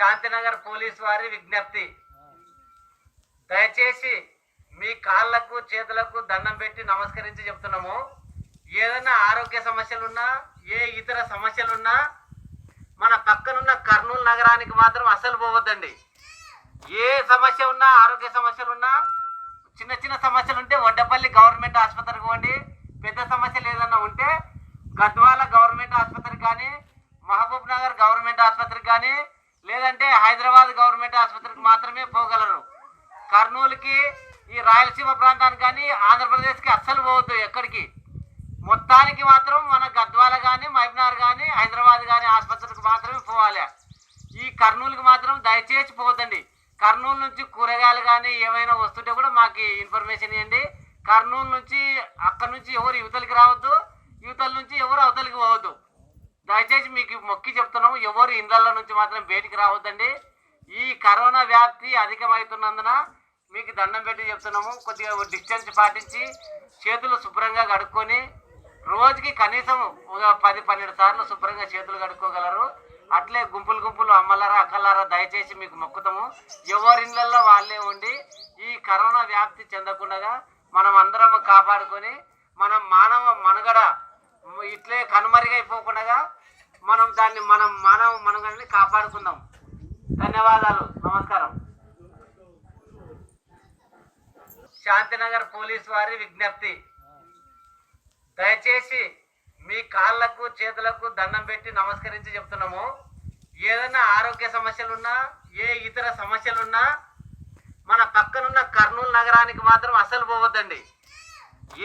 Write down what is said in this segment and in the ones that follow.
Shantinagar police వారి విజ్ఞప్తి. దయచేసి మీ కాళ్ళకు చేతులకు దండం పెట్టి నమస్కరించి చెప్తున్నాము. ఏదైనా ఆరోగ్య సమస్యలున్నా ఏ ఇతర సమస్యలున్నా మన పక్కనున్న కర్నూలు నగరానికి మాత్రం అసలు పోవద్దండి. ఏ సమస్య ఉన్నా ఆరోగ్య సమస్యలు ఉన్నా చిన్న చిన్న సమస్యలు ఉంటే వడ్డపల్లి గవర్నమెంట్ ఆసుపత్రికి పోండి. పెద్ద సమస్యలు ఏదైనా ఉంటే గద్వాల గవర్నమెంట్ ఆసుపత్రికి కానీ మహబూబ్ నగర్ గవర్నమెంట్ ఆసుపత్రికి కానీ ఏంటంటే హైదరాబాద్ గవర్నమెంట్ ఆసుపత్రికి మాత్రమే పోగలరు. కర్నూలుకి ఈ రాయలసీమ ప్రాంతానికి కానీ ఆంధ్రప్రదేశ్కి అస్సలు పోవద్దు ఎక్కడికి. మొత్తానికి మాత్రం మన గద్వాల కానీ మహబూబ్నగర్ కానీ హైదరాబాద్ కానీ ఆసుపత్రికి మాత్రమే పోవాలి. ఈ కర్నూలుకి మాత్రం దయచేసి పోవద్దండి. కర్నూలు నుంచి కూరగాయలు కానీ ఏమైనా వస్తుంటే కూడా మాకు ఇన్ఫర్మేషన్ ఇవ్వండి కర్నూలు నుంచి అక్కడి నుంచి ఎవరు యువతలకి రావద్దు. యువతల నుంచి ఎవరు అవతలికి పోవద్దు. దయచేసి మీకు మొక్కి చెప్తున్నాము. ఎవరు ఇండ్ల నుంచి మాత్రం బయటికి రావద్దండి. ఈ కరోనా వ్యాప్తి అధికమవుతున్నందున మీకు దండం పెట్టి చెప్తున్నాము. కొద్దిగా డిస్టెన్స్ పాటించి చేతులు శుభ్రంగా కడుక్కొని రోజుకి కనీసం ఒక పది పన్నెండు సార్లు శుభ్రంగా చేతులు కడుక్కోగలరు. అట్లే గుంపులు గుంపులు అమ్మలారా అక్కలారా దయచేసి మీకు మొక్కుతాము. ఎవరి ఇళ్ళల్లో వాళ్ళే ఉండి ఈ కరోనా వ్యాప్తి చెందకుండా మనం అందరం కాపాడుకొని మనం మానవ మనుగడ ఇట్లే కనుమ మనం దాన్ని మనం మానవ మనుగడని కాపాడుకుందాం. ధన్యవాదాలు. నమస్కారం. శాంతినగర్ పోలీస్ వారి విజ్ఞప్తి. దయచేసి మీ కాళ్ళకు చేతులకు దండం పెట్టి నమస్కరించి చెప్తున్నాము. ఏదైనా ఆరోగ్య సమస్యలున్నా ఏ ఇతర సమస్యలున్నా మన పక్కనున్న కర్నూలు నగరానికి మాత్రం అసలు పోవద్దండి.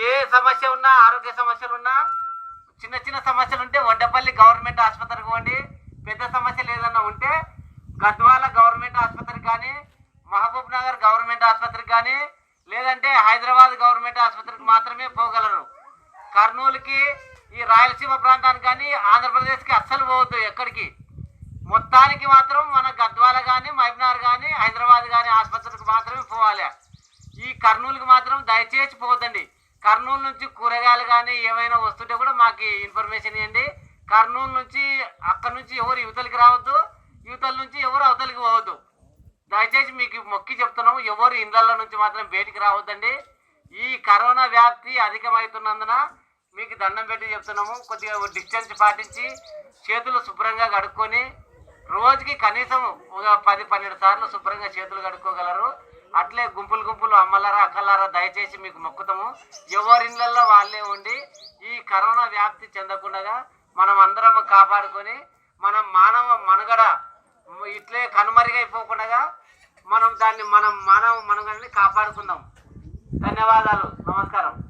ఏ సమస్య ఉన్నా ఆరోగ్య సమస్యలు ఉన్నా చిన్న చిన్న సమస్యలు ఉంటే వడ్డపల్లి గవర్నమెంట్ ఆసుపత్రికి పోండి పెద్ద సమస్యలు ఏదైనా ఉంటే గద్వాల గవర్నమెంట్ ఆసుపత్రికి కానీ మహబూబ్ నగర్ గవర్నమెంట్ ఆసుపత్రికి కానీ లేదంటే హైదరాబాద్ గవర్నమెంట్ ఆసుపత్రికి మాత్రమే పోగలరు. కర్నూలుకి ఈ రాయలసీమ ప్రాంతానికి కానీ ఆంధ్రప్రదేశ్కి అస్సలు పోవద్దు ఎక్కడికి. మొత్తానికి మాత్రం మన గద్వాల కానీ మహబూబ్నగర్ కానీ హైదరాబాద్ కానీ ఆసుపత్రికి మాత్రమే పోవాలి. ఈ కర్నూలుకి మాత్రం దయచేసి పోవద్దండి. కర్నూలు నుంచి కూరగాయలు కానీ ఏమైనా వస్తుంటే కూడా మాకు ఇన్ఫర్మేషన్ ఇవ్వండి కర్నూలు నుంచి అక్కడి నుంచి ఎవరు యువతలకి రావద్దు. యువతల నుంచి ఎవరు అవతలికి పోవద్దు. దయచేసి మీకు మొక్కి చెప్తున్నాము. ఎవరు ఇండ్ల నుంచి మాత్రం బయటికి రావద్దండి. ఈ కరోనా వ్యాప్తి అధికమవుతున్నందున మీకు దండం పెట్టి చెప్తున్నాము. కొద్దిగా డిస్టెన్స్ పాటించి చేతులు శుభ్రంగా కడుక్కొని రోజుకి కనీసం ఒక పది పన్నెండు సార్లు శుభ్రంగా చేతులు కడుక్కోగలరు. అట్లే గుంపులు గుంపులు అమ్మలారా అక్కలారా దయచేసి మీకు మొక్కుతాము. ఎవరిళ్ళల్లో వాళ్ళే ఉండి ఈ కరోనా వ్యాప్తి చెందకుండా మనం అందరం కాపాడుకొని మనం మానవ మనుగడ ఇట్లే కనుమరుగైపోకుండా మనం దాన్ని మనం మానవ మనుగడని కాపాడుకుందాం. ధన్యవాదాలు. నమస్కారం.